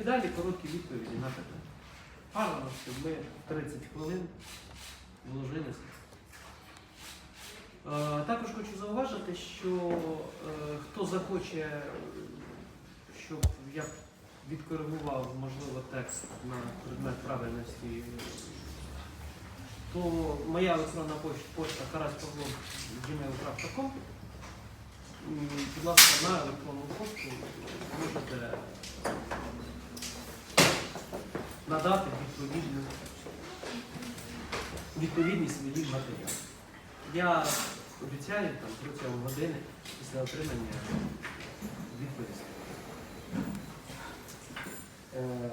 І далі короткі відповіді на питання. Бажано, щоб ми 30 хвилин вложилися. Е, Також хочу зауважити, що е, хто захоче, щоб я відкоригував, можливо, текст на предмет правильності, то моя електронна поч- почта караспавлом.gmail.com М, Будь ласка, на електронну пошту можете надати відповідну, відповідні свої матеріали. Я обіцяю там протягом години після отримання відповісти. Е,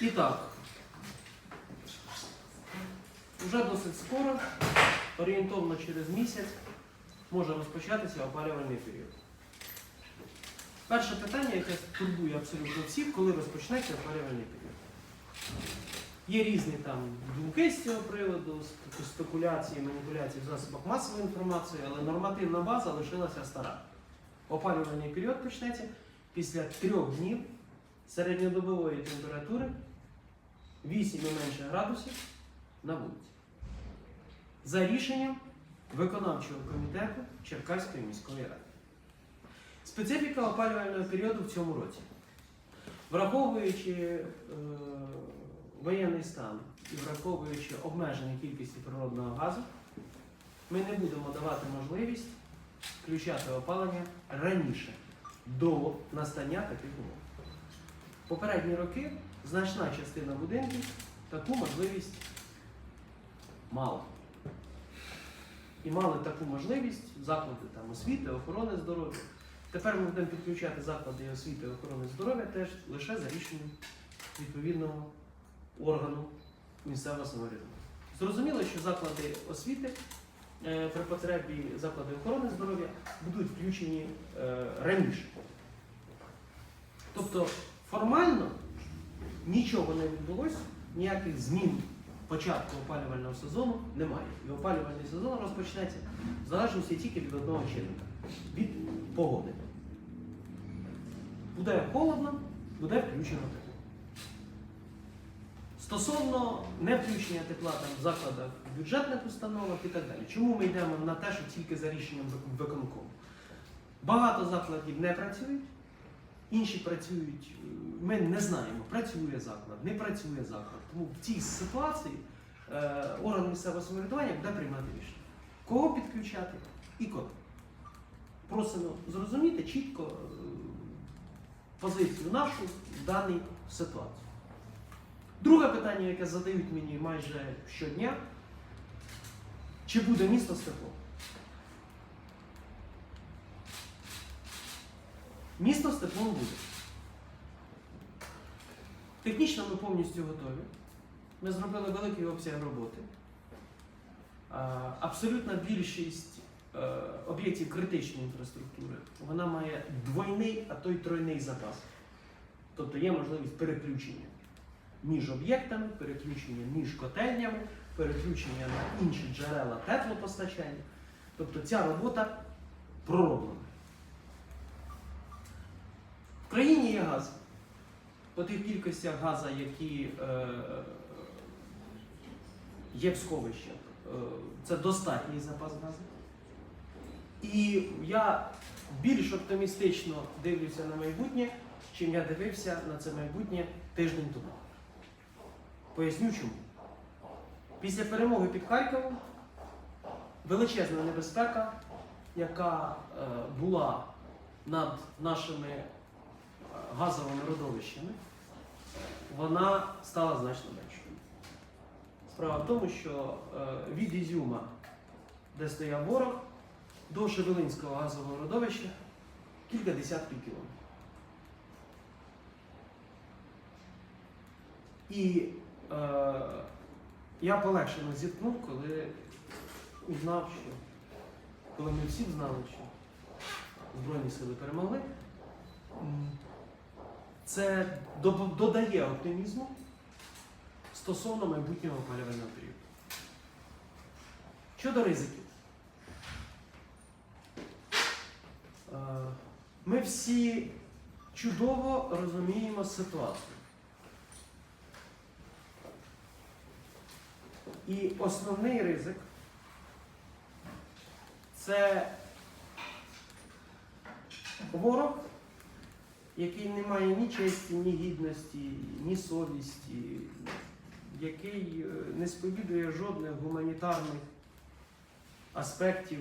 І так, вже досить скоро, орієнтовно через місяць, може розпочатися опалювальний період. Перше питання, яке турбує абсолютно всіх, коли розпочнеться опалювальний період. Є різні там думки з цього приводу, спекуляції, маніпуляції в засобах масової інформації, але нормативна база лишилася стара. Опалювальний період почнеться після трьох днів середньодобової температури 8 і менше градусів на вулиці. За рішенням виконавчого комітету Черкаської міської ради. Специфіка опалювального періоду в цьому році. Враховуючи е, воєнний стан і враховуючи обмеження кількості природного газу, ми не будемо давати можливість включати опалення раніше, до настання таких умов. Попередні роки значна частина будинків таку можливість мала. І мали таку можливість заклади там, освіти, охорони здоров'я. Тепер ми будемо підключати заклади освіти і охорони здоров'я теж лише за рішенням відповідного органу місцевого самоврядування. Зрозуміло, що заклади освіти е, при потребі заклади охорони здоров'я будуть включені е, раніше. Тобто формально нічого не відбулося, ніяких змін початку опалювального сезону немає. І опалювальний сезон розпочнеться в залежності тільки від одного чинника від погоди. Буде холодно, буде включено тепло. Стосовно не включення тепла там, в закладах бюджетних установах і так далі. Чому ми йдемо на те, що тільки за рішенням виконкому? Багато закладів не працюють, інші працюють, е, ми не знаємо, працює заклад, не працює заклад. Тому в цій ситуації е, орган місцевого самоврядування буде приймати рішення. Кого підключати і коли. Просимо зрозуміти чітко позицію нашу в даній ситуації. Друге питання, яке задають мені майже щодня, чи буде місто з? Місто з буде. Технічно ми повністю готові. Ми зробили великий обсяг роботи. Абсолютна більшість об'єктів критичної інфраструктури вона має двойний, а то й тройний запас. Тобто є можливість переключення між об'єктами, переключення між котельнями, переключення на інші джерела теплопостачання. Тобто ця робота пророблена. В країні є газ. По тих кількостях газу, які е, є в сховищах, е, це достатній запас газу. І я більш оптимістично дивлюся на майбутнє, чим я дивився на це майбутнє тиждень тому. Поясню чому. Після перемоги під Харковом величезна небезпека, яка е, була над нашими е, газовими родовищами, вона стала значно меншою. Справа в тому, що е, від Ізюма, де стояв ворог, до Шевелинського газового родовища кілька десятків кілометрів. І е, я полегшено зіткнув, коли узнав, що коли ми всі знали, що Збройні сили перемогли, це додає оптимізму стосовно майбутнього опалювального періоду. Щодо ризиків. Е, Ми всі чудово розуміємо ситуацію. І основний ризик це ворог, який не має ні честі, ні гідності, ні совісті, який е, не сповідує жодних гуманітарних аспектів.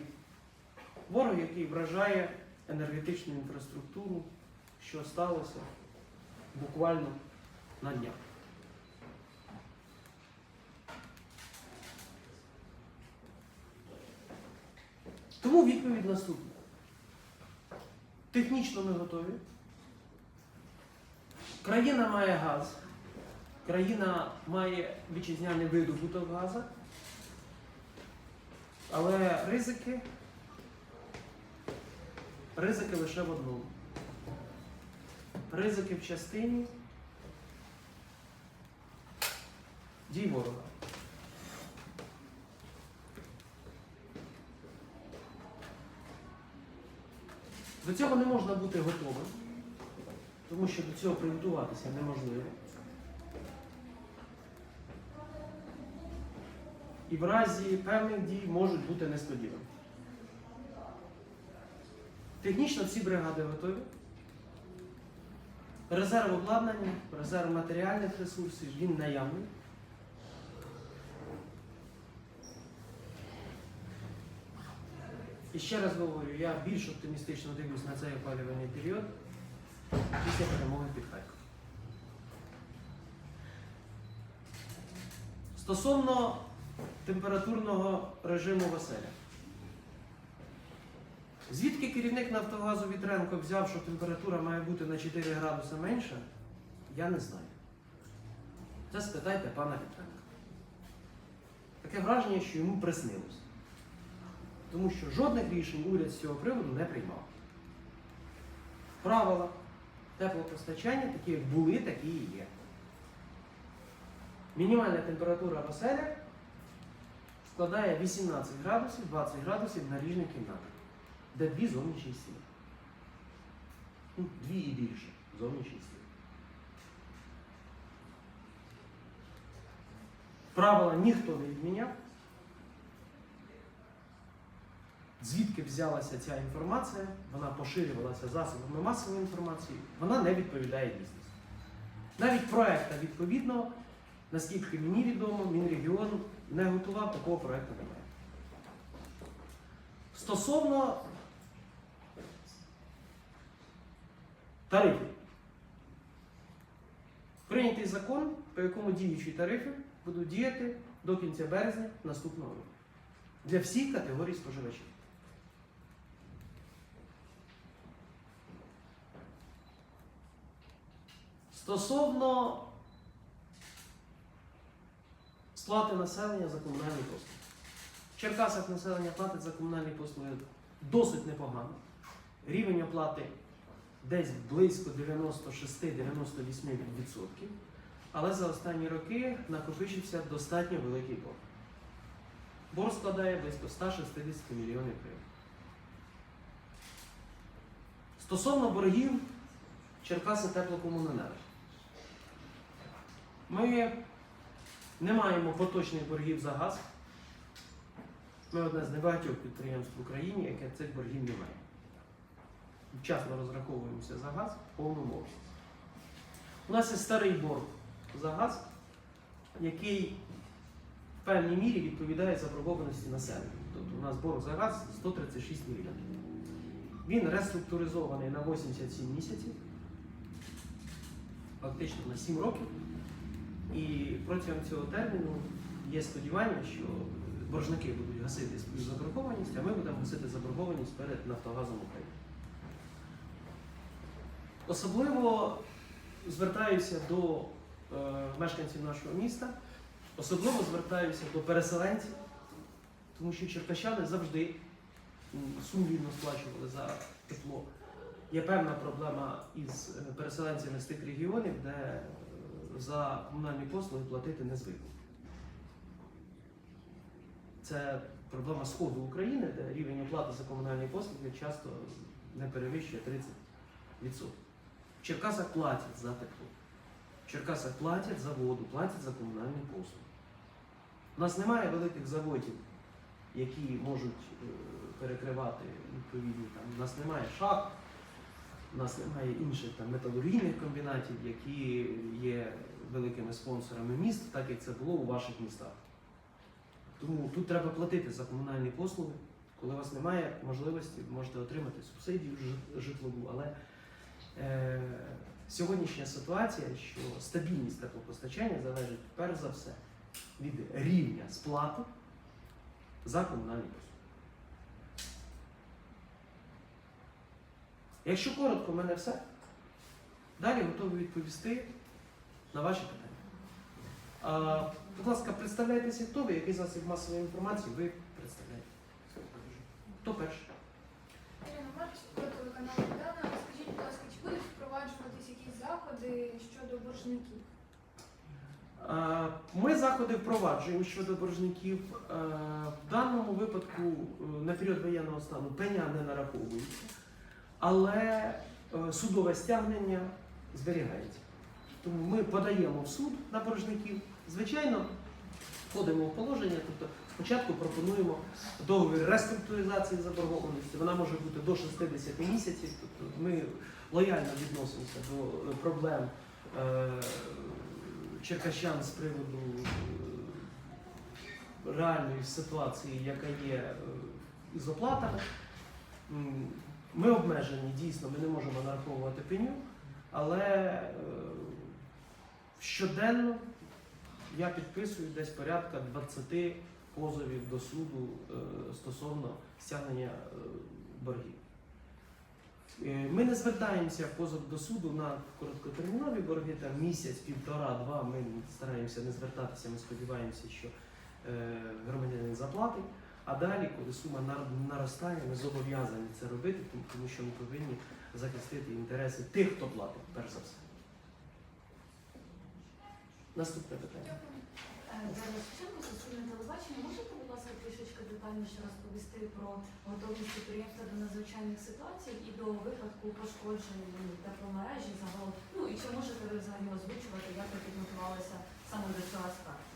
Ворог, який вражає енергетичну інфраструктуру, що сталося буквально на днях. Тому відповідь наступна. Технічно ми готові. Країна має газ, країна має вітчизняний видобуток газу, але ризики, ризики лише в одному. Ризики в частині дій ворога. До цього не можна бути готовим, тому що до цього приготуватися неможливо. І в разі певних дій можуть бути несподівані. Технічно всі бригади готові. Резерв обладнання, резерв матеріальних ресурсів, він наявний. І ще раз говорю, я більш оптимістично дивлюсь на цей опалювальний період після перемоги під Харковом. Стосовно температурного режиму в оселях. Звідки керівник Нафтогазу Вітренко взяв, що температура має бути на 4 градуси менша, я не знаю. Це спитайте пана Вітренка. Таке враження, що йому приснилось. Тому що жодних рішень уряд з цього приводу не приймав. Правила теплопостачання такі як були, такі і є. Мінімальна температура в оселях складає 18 градусів, 20 градусів на ріжній кімнаті, де дві зовнішні стіни. Ну, Дві і більше зовнішні стіни. Правила ніхто не відміняв. Звідки взялася ця інформація, вона поширювалася засобами масової інформації, вона не відповідає дійсності. Навіть проекта відповідного, наскільки мені відомо, Мінрегіон не готував, такого проекту немає. Стосовно тарифів. Прийнятий закон, по якому діючі тарифи будуть діяти до кінця березня наступного року для всіх категорій споживачів. Стосовно сплати населення за комунальні послуги. В Черкасах населення платить за комунальні послуги досить непогано. Рівень оплати десь близько 96-98%. Але за останні роки накопичився достатньо великий борг. Борг складає близько 160 мільйонів гривень. Стосовно боргів Черкаси теплокомуненерго. Ми не маємо поточних боргів за газ. Ми одне з небагатьох підприємств в Україні, яке цих боргів не має. Вчасно розраховуємося за газ в повному обсязі. У нас є старий борг за газ, який в певній мірі відповідає заборгованості населення. Тобто у нас борг за газ 136 мільйонів. Він реструктуризований на 87 місяців, фактично на 7 років. І протягом цього терміну є сподівання, що боржники будуть гасити свою заборгованість, а ми будемо гасити заборгованість перед Нафтогазом України. Особливо звертаюся до е, мешканців нашого міста, особливо звертаюся до переселенців, тому що черкащани завжди сумлінно сплачували за тепло. Є певна проблема із е, переселенцями з тих регіонів, де е, за комунальні послуги платити не звикли. Це проблема Сходу України, де рівень оплати за комунальні послуги часто не перевищує 30%. В Черкасах платять за тепло. В Черкасах платять за воду, платять за комунальні послуги. У нас немає великих заводів, які можуть е, перекривати відповідні там. У нас немає шахт, у нас немає інших там металургійних комбінатів, які є великими спонсорами міст, так як це було у ваших містах. Тому тут треба платити за комунальні послуги. Коли у вас немає можливості, можете отримати субсидію житлову, але сьогоднішня ситуація, що стабільність теплопостачання залежить перш за все від рівня сплати за комунальні послуги. Якщо коротко, в мене все. Далі готовий відповісти на ваші питання. Будь ласка, представляйтеся, хто ви, який засіб масової інформації ви представляєте. Хто перший? Впроваджуватись якісь заходи щодо боржників? Ми заходи впроваджуємо щодо боржників. В даному випадку е, на період воєнного стану пеня не нараховується, але е, судове стягнення зберігається. Тому ми подаємо в суд на боржників. Звичайно, входимо в положення, тобто спочатку пропонуємо договір реструктуризації заборгованості. Вона може бути до 60 місяців. Тобто ми лояльно відносимося до е, проблем е, черкащан з приводу е, реальної ситуації, яка є із оплатами. Ми обмежені, дійсно, ми не можемо нараховувати пеню, але щоденно я підписую десь порядка 20 позовів до суду стосовно стягнення боргів. Е, Ми не звертаємося в позов до суду на короткотермінові борги, там місяць, півтора-два. Ми стараємося не звертатися. Ми сподіваємося, що е, громадянин заплатить. А далі, коли сума наростає, ми зобов'язані це робити, тому- тому що ми повинні захистити інтереси тих, хто платить, перш за все. Наступне питання. Шевченко, суспільне телебачення. Можете, будь ласка, трішечки детальніше розповісти про готовність підприємства до надзвичайних ситуацій і до випадку пошкоджень тепломережі загалом? Ну і чи можете ви взагалі озвучувати, як ви підготувалися саме до цього аспекту?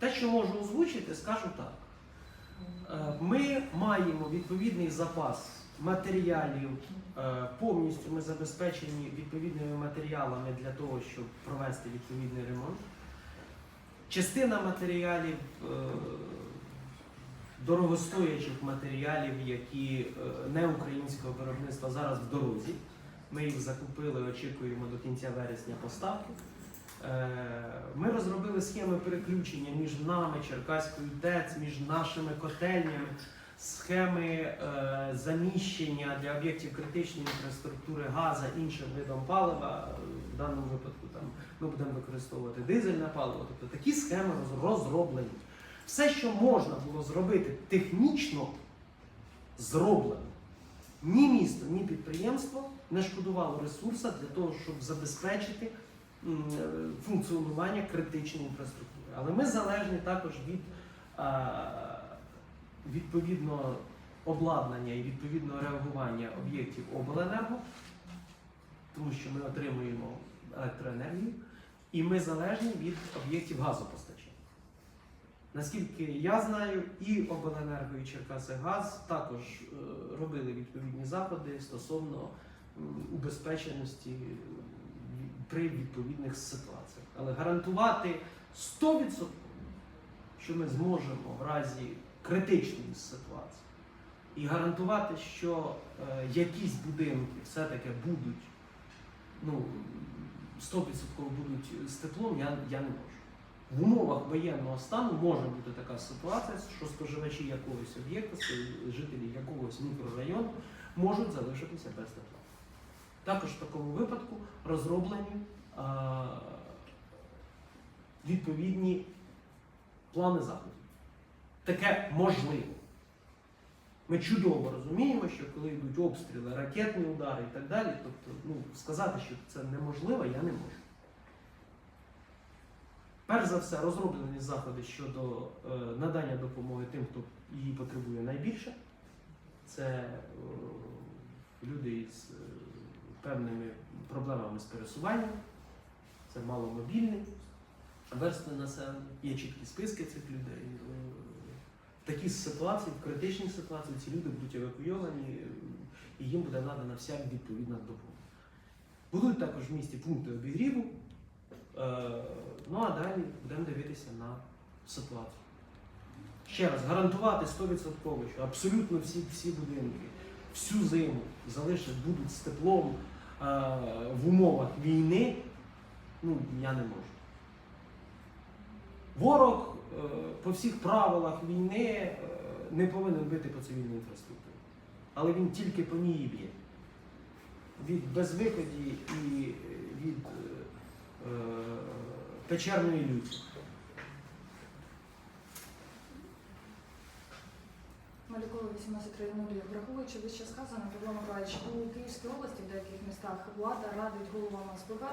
Те, що можу озвучити, скажу так. Е, Ми маємо відповідний запас матеріалів, е, повністю ми забезпечені відповідними матеріалами для того, щоб провести відповідний ремонт. Частина матеріалів, е, дорогостоячих матеріалів, які е, не українського виробництва зараз в дорозі. Ми їх закупили, очікуємо до кінця вересня поставки. Ми розробили схеми переключення між нами, Черкаською ТЕЦ, між нашими котельнями, схеми е, заміщення для об'єктів критичної інфраструктури газу іншим видом палива. В даному випадку там ми будемо використовувати дизельне паливо. Тобто такі схеми розроблені. Все, що можна було зробити технічно, зроблено. Ні місто, ні підприємство не шкодувало ресурсу для того, щоб забезпечити е, функціонування критичної інфраструктури. Але ми залежні також від а, відповідного обладнання і відповідного реагування об'єктів обленерго, тому що ми отримуємо електроенергію, і ми залежні від об'єктів газопостачання. Наскільки я знаю, і обленерго, і Черкасигаз також е, робили відповідні заходи стосовно убезпеченості при відповідних ситуаціях. Але гарантувати 100%, що ми зможемо в разі критичної ситуації, і гарантувати, що е, якісь будинки все-таки будуть ну, 100% будуть з теплом, я, я не можу. В умовах воєнного стану може бути така ситуація, що споживачі якогось об'єкту, жителі якогось мікрорайону можуть залишитися без тепла. Також в такому випадку розроблені а, відповідні плани заходів. Таке можливо. Ми чудово розуміємо, що коли йдуть обстріли, ракетні удари і так далі, тобто ну, сказати, що це неможливо, я не можу. Перш за все, розроблені заходи щодо е, надання допомоги тим, хто її потребує найбільше. Це е, люди із е, певними проблемами з пересуванням, це маломобільні верстви населення, є чіткі списки цих людей. В такій ситуації, в критичній ситуації, ці люди будуть евакуйовані і їм буде надана вся відповідна допомога. Будуть також в місті пункти обігріву. Е, Ну а далі будемо дивитися на ситуацію. Ще раз, гарантувати 100%, що абсолютно всі, всі будинки всю зиму залишать, будуть з теплом е, в умовах війни, ну, я не можу. Ворог по всіх правилах війни е, не повинен бити по цивільній інфраструктурі. Але він тільки по ній б'є. Від безвиході і е, від е, е, печерної люті. Малюкова 18.00. Враховуючи вище сказане, Павло Миколаївич, у Київській області в деяких містах влада радить головам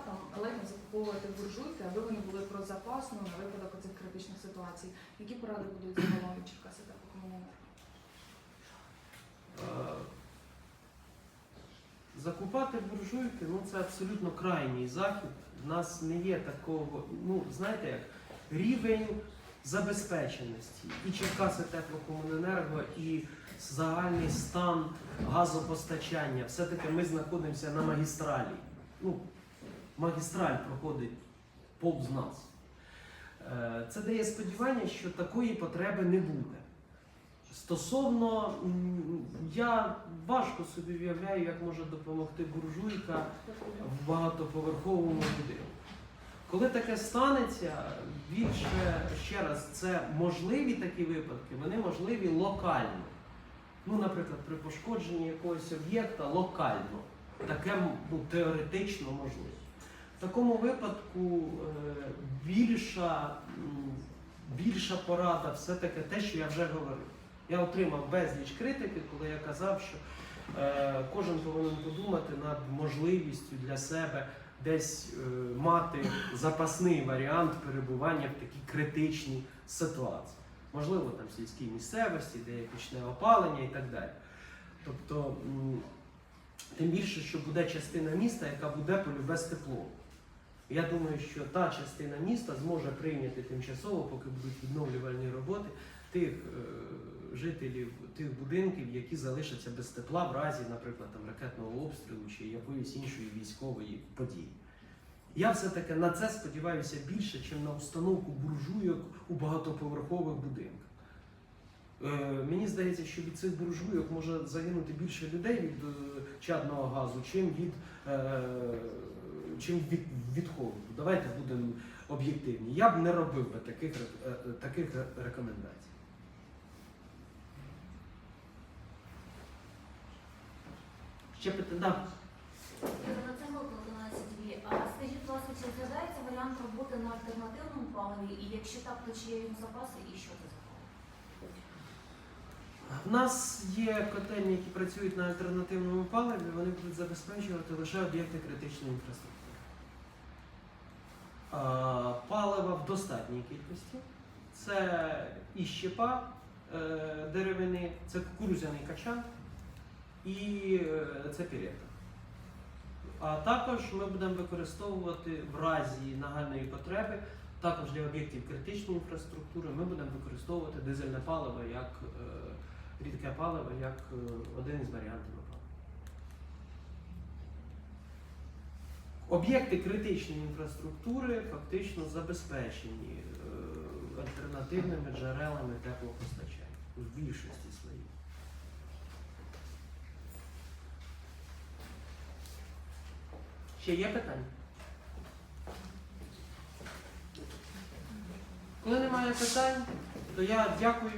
там ледь закуповувати буржуйки, аби вони були про запасну на випадок оцих критичних ситуацій. Які поради будуть загалом від Черкаси та комуненерго? Е, Закупати буржуйки ну це абсолютно крайній захід. У нас не є такого, ну знаєте як, рівень забезпеченості і Черкаси теплокомуненерго, і загальний стан газопостачання. Все-таки ми знаходимося на магістралі. Ну, магістраль проходить повз нас. Е, Це дає сподівання, що такої потреби не буде. Стосовно, я важко собі уявляю, як може допомогти буржуйка в багатоповерховому будинку. Коли таке станеться, більше ще раз, це можливі такі випадки, вони можливі локально. Ну, наприклад, при пошкодженні якогось об'єкта локально. Таке ну, теоретично можливо. В такому випадку е, більша, більша порада все-таки те, що я вже говорив. Я отримав безліч критики, коли я казав, що е, кожен повинен подумати над можливістю для себе десь е, мати запасний варіант перебування в такій критичній ситуації. Можливо, там в сільській місцевості, де пічне опалення і так далі. Тобто, тим більше, що буде частина міста, яка буде полюбе з теплом. Я думаю, що та частина міста зможе прийняти тимчасово, поки будуть відновлювальні роботи, тих е, жителів тих будинків, які залишаться без тепла в разі, наприклад, там, ракетного обстрілу чи якоїсь іншої військової події. Я все-таки на це сподіваюся більше, ніж на установку буржуйок у багатоповерхових будинках. Е, мені здається, що від цих буржуйок може загинути більше людей від е, чадного газу, чим від, е, чим від, від холоду. Давайте будемо об'єктивні. Я б не робив би таких, е, таких рекомендацій. Ще питання? Цимбалко, 11 А скажіть, будь ласка, чи розглядається варіант роботи на альтернативному паливі? І якщо так, то чи є запаси і що це за паливо? У нас є котельні, які працюють на альтернативному паливі, вони будуть забезпечувати лише об'єкти критичної інфраструктури. А, Палива в достатній кількості. Це і щепа е, деревини, це кукурудзяний качан і е, це пірета. А також ми будемо використовувати в разі нагальної потреби, також для об'єктів критичної інфраструктури, ми будемо використовувати дизельне паливо як е, рідке паливо як е, один із варіантів опалення. Об'єкти критичної інфраструктури фактично забезпечені альтернативними джерелами теплопостачання в більшості своїй. Ще є питання? Коли немає питань, то я дякую